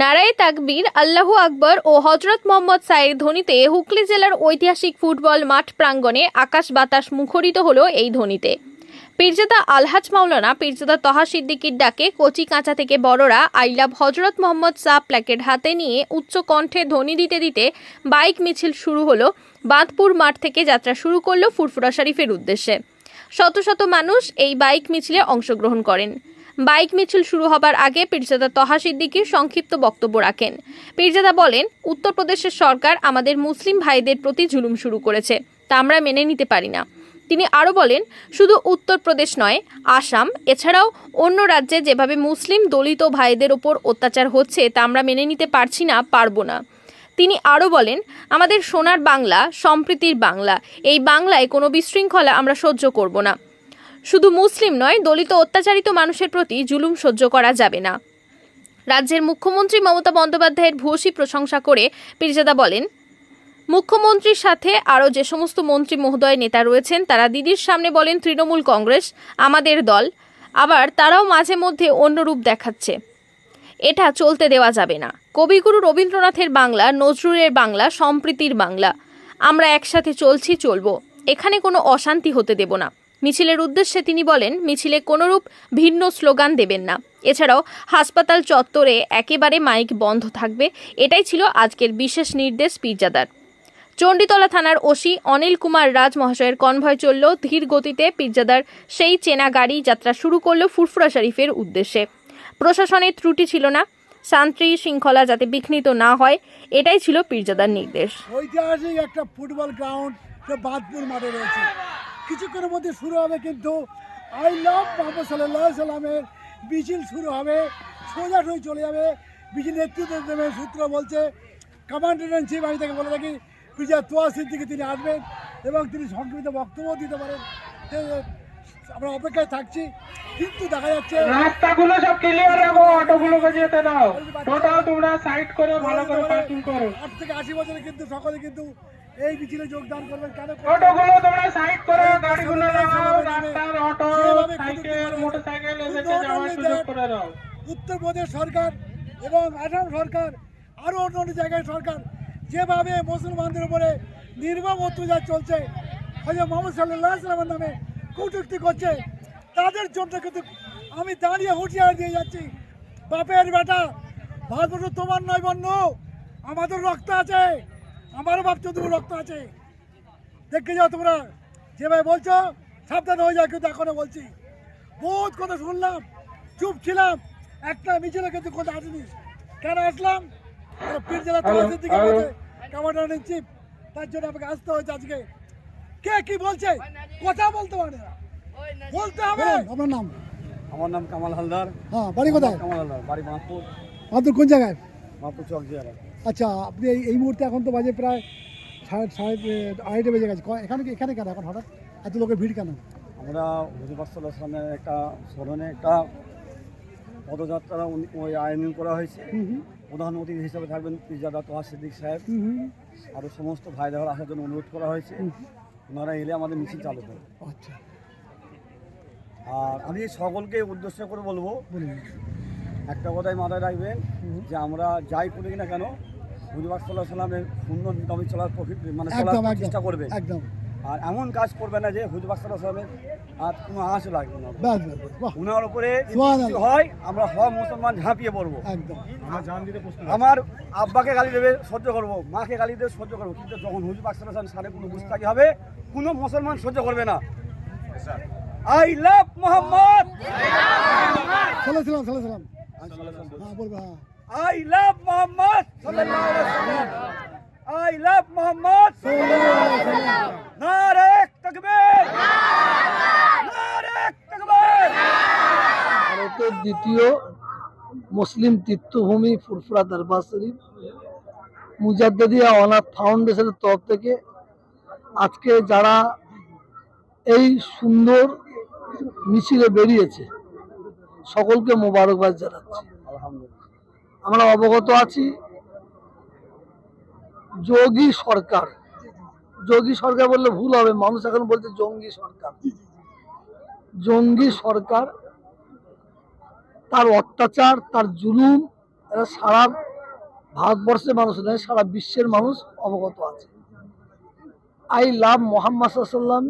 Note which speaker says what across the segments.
Speaker 1: নারায়ে তাকবীর, আল্লাহু আকবর ও হজরত মোহাম্মদ সাইর ধ্বনিতে হুগলি জেলার ঐতিহাসিক ফুটবল মাঠ প্রাঙ্গণে আকাশ বাতাস মুখরিত হলো এই ধ্বনিতে। পীরজাদা আলহাজ মাওলানা পীরজাদা তহা সিদ্দিকির ডাকে কচি কাঁচা থেকে বড়রা আই লাভ হজরত মোহাম্মদ সাহ প্ল্যাকেট হাতে নিয়ে উচ্চ কণ্ঠে ধ্বনি দিতে দিতে বাইক মিছিল শুরু হলো। বাঁধপুর মাঠ থেকে যাত্রা শুরু করল ফুরফুরা শরীফের উদ্দেশ্যে। শত শত মানুষ এই বাইক মিছিলে অংশগ্রহণ করেন। বাইক মিছিল শুরু হবার আগে পীরজাদা তহা সিদ্দিকী সংক্ষিপ্ত বক্তব্য রাখেন। পীরজাদা বলেন উত্তরপ্রদেশের সরকার আমাদের মুসলিম ভাইদের প্রতি জুলুম শুরু করেছে, তা আমরা মেনে নিতে পারি না। তিনি আরও বলেন, শুধু উত্তরপ্রদেশ নয়, আসাম, এছাড়াও অন্য রাজ্যে যেভাবে মুসলিম দলিত ভাইদের ওপর অত্যাচার হচ্ছে, তা আমরা মেনে নিতে পারছি না, পারব না। তিনি আরও বলেন, আমাদের সোনার বাংলা সম্প্রীতির বাংলা, এই বাংলায় কোনো বিশৃঙ্খলা আমরা সহ্য করব না। শুধু মুসলিম নয়, দলিত অত্যাচারিত মানুষের প্রতি জুলুম সহ্য করা যাবে না। রাজ্যের মুখ্যমন্ত্রী মমতা বন্দ্যোপাধ্যায়ের ভূয়সী প্রশংসা করে পীরজাদা বলেন, মুখ্যমন্ত্রীর সাথে আরও যে সমস্ত মন্ত্রী মহোদয় নেতা রয়েছেন, তারা দিদির সামনে বলেন, তৃণমূল কংগ্রেস, আমাদের দল। আবার তারাও মাঝে মধ্যে অন্য রূপ দেখাচ্ছে। এটা চলতে দেওয়া যাবে না। কবিগুরু রবীন্দ্রনাথের বাংলা, নজরুলের বাংলা, সম্প্রীতির বাংলা। আমরা একসাথে চলছি, চলবো। এখানে কোনো অশান্তি হতে দেব না। মিছিলের উদ্দেশ্যে তিনি বলেন, মিছিলে কোনোরূপ ভিন্ন স্লোগান দেবেন না। এছাড়াও, হাসপাতাল চত্বরে একেবারে মাইক বন্ধ থাকবে, এটাই ছিল আজকের বিশেষ নির্দেশ পীরজাদার। চণ্ডীতলা থানার ওসি অনিল কুমার রাজ মহাশয়ের কনভয় চলল ধীর গতিতে পীরজাদার সেই চেনা গাড়ি যাত্রা শুরু করল ফুরফুরা শরীফের উদ্দেশ্যে। প্রশাসনের ত্রুটি ছিল না, শান্তি শৃঙ্খলা যাতে বিঘ্নিত না হয়, এটাই ছিল পীরজাদার নির্দেশ।
Speaker 2: ঐতিহাসিক একটা ফুটবল গ্রাউন্ড বাদপুর মাঠে রয়েছে। কিছুক্ষণের মধ্যে শুরু হবে কিন্তু আই লাভ মোহাম্মদ সাল্লাহ সাল্লামের মিছিল শুরু হবে সোজা সোজা চলে যাবে। মিছিল নেতৃত্ব দেবে সূত্র বলছে কমান্ডার ইন চিফ আমি তাকে বলে থাকি পিজা তোয়া সিদ্দিকে তিনি আসবেন এবং তিনি সংক্ষিপ্ত বক্তব্য দিতে পারেন। আমরা অপেক্ষায় থাকছি কিন্তু দেখা যাচ্ছে
Speaker 3: রাস্তাগুলো সব ক্লিয়ার রাখো অটোগুলোকে যেতে দাও টোটাল তোমরা সাইড করে ভালো করে পার্কিং করো।
Speaker 2: আট থেকে আশি বছরে কিন্তু সকলে কিন্তু এই মিছিলে যোগদান করবেন কেন
Speaker 3: অটোগুলো তোমরা সাইড করে গাড়িগুলো রাস্তার অটো সাইকেল মোটরসাইকেল এদেরকে যাওয়ার সুযোগ করে দাও।
Speaker 2: উত্তরপ্রদেশ সরকার এবং আসাম সরকার আরও অন্য অন্য জায়গায় সরকার যেভাবে মুসলমানদের উপরে নির্মম অত্যাচার চলছে হয়তো মোহাম্মদ সাল্লাহ সাল্লামের নামে কটূক্তি করছে তাদের জন্য কিন্তু আমি দাঁড়িয়ে হুঁশিয়ার দিয়ে যাচ্ছি। বাপের বেটা ভারতবর্ষ তোমার নয় বন্ধু আমাদের রক্ত আছে। আমারও বাপ চৌধুরী রক্ত আছে। দেখে যাও তোমরা। যেভাবে বলছো সাবধান হয়ে যাও কিন্তু এখনও বলছি। বহুত কথা শুনলাম চুপ ছিলাম। একটা মিছিলে কিন্তু কথা আসেনি কেন আসলাম? পীর জেলা তহসিল দিকে কমান্ডার ইন চিফ তার জন্য আমাকে আসতে হয়েছে আজকে। কে কি বলছে? কথা বলতে পারে বলতে হবে। আপনার নাম?
Speaker 4: আমার নাম কামাল হালদার।
Speaker 2: হ্যাঁ বাড়ি কোথায়?
Speaker 4: কামাল হালদার বাড়ি মাহপুর
Speaker 2: আপনার কোন জায়গায়?
Speaker 4: মাহপুর
Speaker 2: আচ্ছা আপনি এই এই মুহূর্তে এখন তো বাজে প্রায় সাড়ে সাড়ে আড়াইটে বেজে গেছে। এখানে এখানে কেন এখন হঠাৎ? এত লোকের ভিড় কেন?
Speaker 4: আমরা হুজুবাসাল্লাহ সামনে একটা স্মরণে একটা পদযাত্রা ওই আয়োজন করা হয়েছে। প্রধান অতিথি হিসাবে থাকবেন পিজাদা তোহা সিদ্দিক সাহেব। আরও সমস্ত ভাইদের আসার জন্য অনুরোধ করা হয়েছে। ওনারা এলে আমাদের মিছিল চালু করবে
Speaker 2: আচ্ছা।
Speaker 4: আর আমি সকলকে উদ্দেশ্য করে বলব একটা কথাই মাথায় রাখবেন যে আমরা যাই করি না কেন হুজুবাসাল্লাহ সাল্লামের সুন্দর দামি চলার প্রফিট মানে চলার চেষ্টা করবে।
Speaker 2: একদম।
Speaker 4: আর এমন কাজ করবে না যে হুজুবাসাল্লাহ সাল্লামের আর কোনো আঁচ লাগবে না। উনার উপরে হয় আমরা হওয়া মুসলমান ঝাঁপিয়ে পড়ব।
Speaker 2: একদম।
Speaker 4: আমার আব্বাকে গালি দেবে সহ্য করব। মাকে গালি দেবে সহ্য করব। কিন্তু যখন হুজুর পাকসান সাড়ে কোনো বুঝতাকি হবে কোনো মুসলমান সহ্য করবে না। I love Mohammad!
Speaker 2: সালাম সালাম সালাম
Speaker 4: I love Mohammad I love Mohammad তাকবীর
Speaker 5: ভারতের দ্বিতীয় মুসলিম তীর্থভূমি ফুরফুরা দরবার শরীফ মুজাদ্দিয়া অনাথ ফাউন্ডেশনের তরফ থেকে আজকে যারা এই সুন্দর মিছিলে বেরিয়েছে সকলকে মোবারকবাদ জানাচ্ছি। আমরা অবগত আছি, যোগী সরকার যোগী সরকার বললে ভুল হবে, মানুষ এখন বলছে জঙ্গি সরকার। জঙ্গি সরকার, তার অত্যাচার, তার জুলুম, এরা সারা ভারতবর্ষের মানুষ নয়, সারা বিশ্বের মানুষ অবগত আছে। আই লাভ মোহাম্মদ সাল্লাম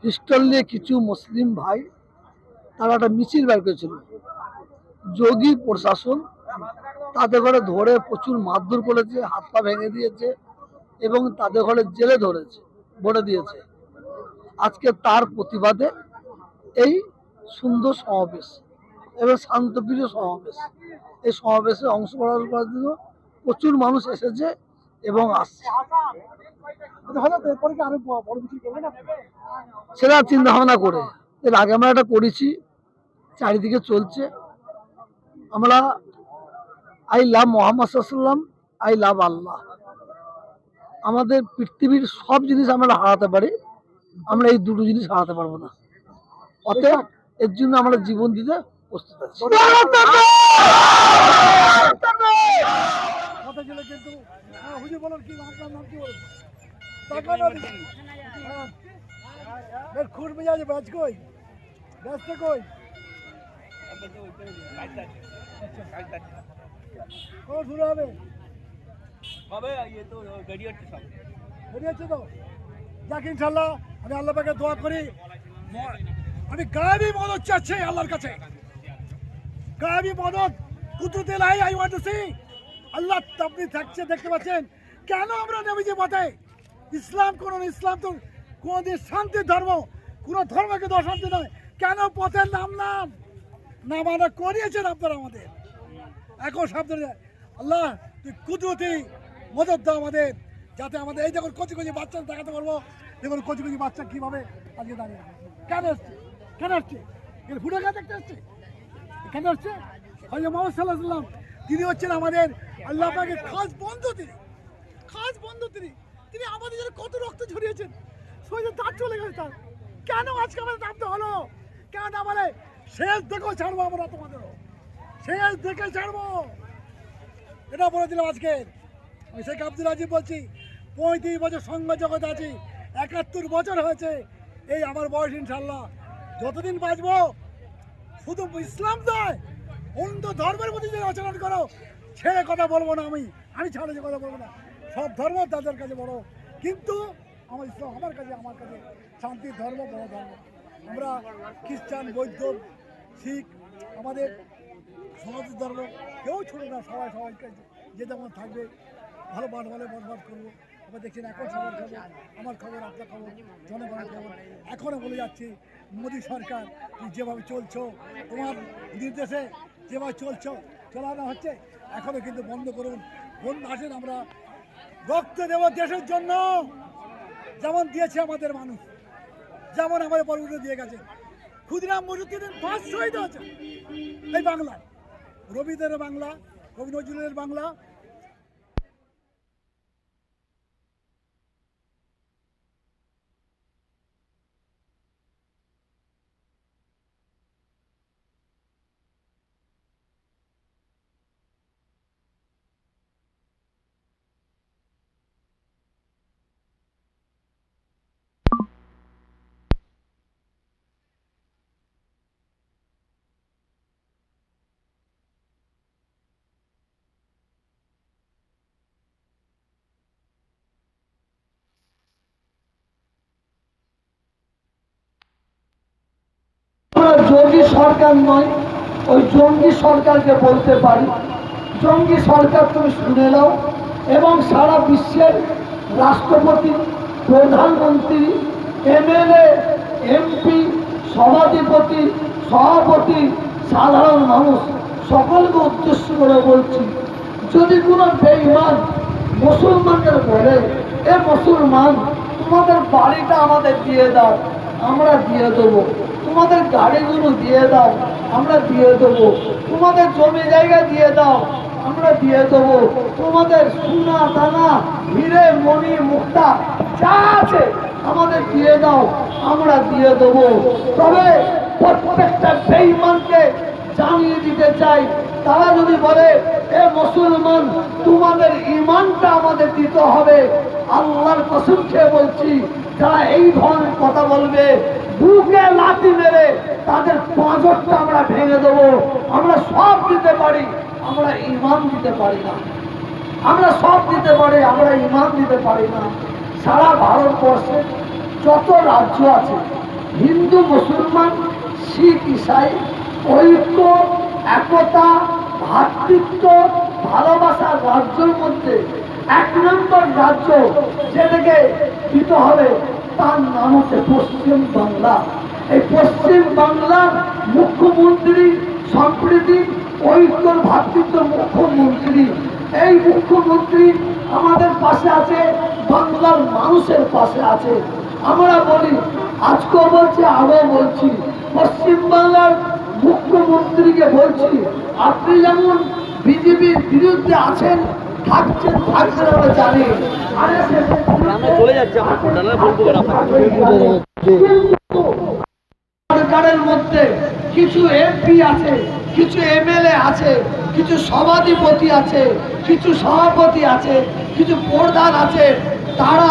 Speaker 5: পিস্টল নিয়ে কিছু মুসলিম ভাই তারা একটা মিছিল বের করেছিল। যোগী প্রশাসন তাদের ঘরে ধরে প্রচুর মারধর করেছে হাত পা ভেঙে দিয়েছে এবং তাদের ঘরে জেলে ধরেছে ভরে দিয়েছে। আজকে তার প্রতিবাদে এই সুন্দর সমাবেশ এবং শান্তপ্রিয় সমাবেশ। এই সমাবেশে অংশগ্রহণ করার জন্য প্রচুর মানুষ এসেছে এবং আসছে? সেটা চিন্তা ভাবনা করে। এর আগে আমরা এটা করেছি। চারিদিকে চলছে। আমরা আই লাভ মোহাম্মদ সাল্লাম আই লাভ আল্লাহ। আমাদের পৃথিবীর সব জিনিস আমরা হারাতে পারি আমরা এই দুটো জিনিস হারাতে পারব না। অতএব এর জন্য আমরা জীবন দিতে প্রস্তুত আছি।
Speaker 2: কথা ছিল কিন্তু হ্যাঁ, হুজুর বলেন কি আপনার নাম কি বলেন টাকা না দিন। হ্যাঁ। কখন শুরু হবে? বেরিয়েছে তো যাক ইনশাল্লাহ আমি আল্লাহ পাকে দোয়া করি। আমি গায়েবী মদত চাচ্ছি আল্লাহর কাছে। গায়েবী মদত কুদরতে লাই I want to see Allah আপনি থাকছে দেখতে পাচ্ছেন। কেন আমরা নেমেছি পথে? ইসলাম কোন ইসলাম তো কোনদিন শান্তির ধর্ম কোন ধর্মকে তো অশান্তি নয়। কেন পথের নাম নাম? নামানা করিয়েছেন আপনারা আমাদের। এখন সাবধানে আল্লাহ, তুই কুদরতি মদত দাও আমাদের, যাতে আমাদের এই দেখুন কচি কচি বাচ্চা দেখাতে পারব। দেখুন কচি কচি বাচ্চা কীভাবে আজকে দাঁড়িয়ে কেন এসছে কেন এসছে এর ফুটে গা দেখতে এসছে কেন এসছে হয়তো মোহাম্মদ সাল্লাহ সাল্লাম তিনি হচ্ছেন আমাদের আল্লাহ পাকে খাস বন্ধু তিনি। খাস বন্ধু তিনি। তিনি আমাদের জন্য কত রক্ত ঝরিয়েছেন। শরীরে দাঁত চলে গেছে তার। কেন আজকে আমাদের নামতে হলো কেন বলে শেষ দেখো ছাড়বো আমরা তোমাদেরও। শেষ দেখে ছাড়বো। এটা বলে দিলাম আজকে। আমি শেখ আব্দুল আজিব বলছি, পঁয়ত্রিশ বছর সংঘ জগতে আছি, একাত্তর বছর হয়েছে, এই আমার বয়স ইনশাল্লাহ যতদিন বাঁচবো, শুধু ইসলাম নয় অন্য ধর্মের প্রতি যদি আচরণ করো ছেড়ে কথা বলব না আমি। আমি ছাড়ে যে কথা বলব না। সব ধর্ম তাদের কাছে বড়। কিন্তু আমার ইসলাম আমার কাছে আমার কাছে। শান্তির ধর্ম, বড় ধর্ম। আমরা খ্রিস্টান, বৌদ্ধ, শিখ, আমাদের সনাতন ধর্ম, কেউ ছোট না, সবাই সবাইকে যে যেমন থাকবে, ভালো বাদ বলে বদবাদ করব। আবার দেখছেন এখন সবার খবর, আমার খবর, আপনার খবর, জনগণের খবর। এখনও বলে যাচ্ছি, মোদী সরকার যেভাবে চলছো, তোমার নির্দেশে যেভাবে চলছো চলানো হচ্ছে, এখনও কিন্তু বন্ধ করুন। বন্ধ আসেন আমরা রক্ত দেব দেশের জন্য, যেমন দিয়েছে আমাদের মানুষ। যেমন আমাদের পরবর্তী দিয়ে গেছে। ক্ষুদিরাম মজুদ্দিনের পাঁচ শহীদ আছে এই বাংলায়। রবীন্দ্রের বাংলা কবি নজরুলের বাংলা
Speaker 5: জঙ্গি সরকার নয়, ওই জঙ্গি সরকারকে বলতে পারি। জঙ্গি সরকার তুমি শুনে নাও, এবং সারা বিশ্বের রাষ্ট্রপতি, প্রধানমন্ত্রী, এমএলএ, এমপি, সভাধিপতি, সভাপতি, সাধারণ মানুষ, সকলকে উদ্দেশ্য করে বলছি, যদি কোনো বেইমান মুসলমানদের বলে, এ মুসলমান, তোমাদের বাড়িটা আমাদের দিয়ে দাও, আমরা দিয়ে দেবো। তোমাদের গাড়িগুলো দিয়ে দাও, আমরা দিয়ে দেবো। তোমাদের জমি জায়গা দিয়ে দাও, আমরা দিয়ে দেবো। তোমাদের সোনা দানা, হিরে, মণি, মুক্তা, যা আছে আমাদের দিয়ে দাও, আমরা দিয়ে দেবো। তবে প্রত্যেকটা বেইমানকে জানিয়ে দিতে চাই, তারা যদি বলে, এ মুসলমান, তোমাদের ইমানটা আমাদের দিতে হবে। আল্লাহর কসম খেয়ে বলছি, যারা এই ধরনের কথা বলবে বুকে লাথি মেরে তাদের পাঁচরটা আমরা ভেঙে দেবো। আমরা সব দিতে পারি, আমরা ইমান দিতে পারি না। আমরা সব দিতে পারি, আমরা ইমান দিতে পারি না। সারা ভারতবর্ষে যত রাজ্য আছে, হিন্দু, মুসলমান, শিখ, ইসাই, ঐক্য, একতা ভ্রাতৃত্ব ভালোবাসার রাজ্যের মধ্যে এক নম্বর রাজ্য যেটাকে দিতে হবে তার নাম হচ্ছে পশ্চিম বাংলা। এই পশ্চিম বাংলার মুখ্যমন্ত্রী সম্প্রীতি ঐক্যর ভ্রাতৃত্ব মুখ্যমন্ত্রী। এই মুখ্যমন্ত্রী আমাদের পাশে আছে, বাংলার মানুষের পাশে আছে। আমরা বলি, আজকেও বলছি আরও বলছি পশ্চিমবাংলার মুখ্যমন্ত্রীকে বলছি, আপনি যেমন বিজেপির বিরুদ্ধে আছেন সরকারের মধ্যে কিছু এমপি আছে, কিছু এমএলএ আছে, কিছু সভাধিপতি আছে, কিছু সভাপতি আছে, কিছু প্রধান আছে। তারা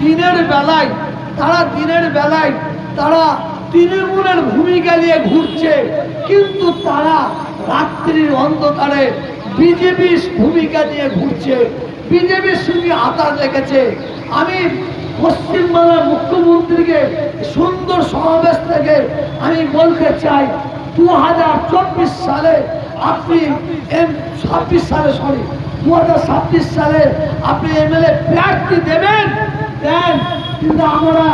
Speaker 5: দিনের বেলায়, তারা দিনের বেলায়, তারা তৃণমূলের ভূমিকা নিয়ে ঘুরছে, কিন্তু তারা রাত্রির অন্ধকারে বিজেপির ভূমিকা নিয়ে ঘুরছে। বিজেপির সঙ্গে আতার লেগেছে। আমি পশ্চিমবাংলার মুখ্যমন্ত্রীকে সুন্দর সমাবেশ থেকে আমি বলতে চাই দু হাজার চব্বিশ সালে আপনি এম ছাব্বিশ সালে, সরি দু হাজার ছাব্বিশ সালে আপনি এমএলএ প্রার্থী দেবেন, দেন কিন্তু আমরা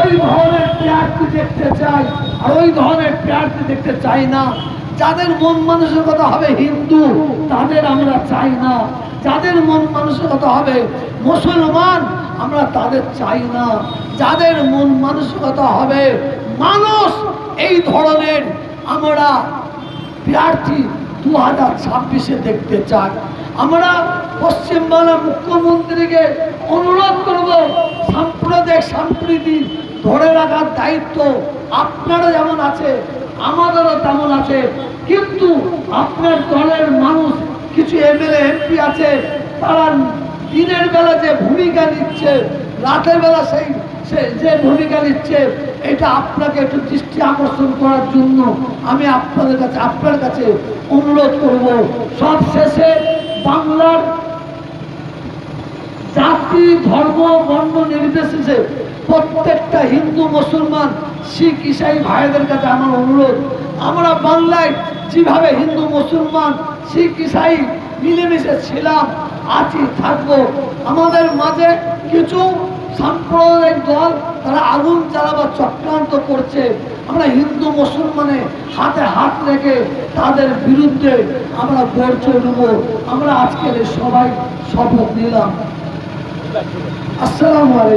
Speaker 5: ওই ধরনের প্রার্থী দেখতে চাই, আর ওই ধরনের প্রার্থী দেখতে চাই না। যাদের মন মানসিকতা হবে হিন্দু, তাদের আমরা চাই না। যাদের মন মানসিকতা হবে মুসলমান, আমরা তাদের চাই না। যাদের মন মানসিকতা হবে মানুষ, এই ধরনের আমরা প্রার্থী দু হাজার ছাব্বিশে দেখতে চাই। আমরা পশ্চিমবাংলার মুখ্যমন্ত্রীকে অনুরোধ করব, সাম্প্রদায়িক সম্প্রীতি ধরে রাখার দায়িত্ব আপনারও যেমন আছে আমাদেরও তেমন আছে, কিন্তু আপনার দলের মানুষ কিছু এমএলএ এমপি আছে, তারা দিনের বেলা যে ভূমিকা নিচ্ছে, রাতের বেলা সেই, সে যে ভূমিকা নিচ্ছে, এটা আপনাকে একটু দৃষ্টি আকর্ষণ করার জন্য আমি আপনাদের কাছে, আপনার কাছে অনুরোধ করব। সব শেষে বাংলার জাতি, ধর্ম বর্ণ নির্বিশেষে প্রত্যেকটা হিন্দু, মুসলমান, শিখ, ইসাই ভাইদের কাছে আমার অনুরোধ। আমরা বাংলায় যেভাবে হিন্দু, মুসলমান, শিখ, ইসাই মিলেমিশে ছিলাম, আছি, থাকব। আমাদের মাঝে কিছু সাম্প্রদায়িক দল, তারা আগুন জ্বালাবার চক্রান্ত করছে। আমরা হিন্দু, মুসলমানে হাতে হাত রেখে তাদের বিরুদ্ধে আমরা গড়ছে নেব আমরা আজকের সবাই শপথ নিলাম। আসসালামু আলাইকুম।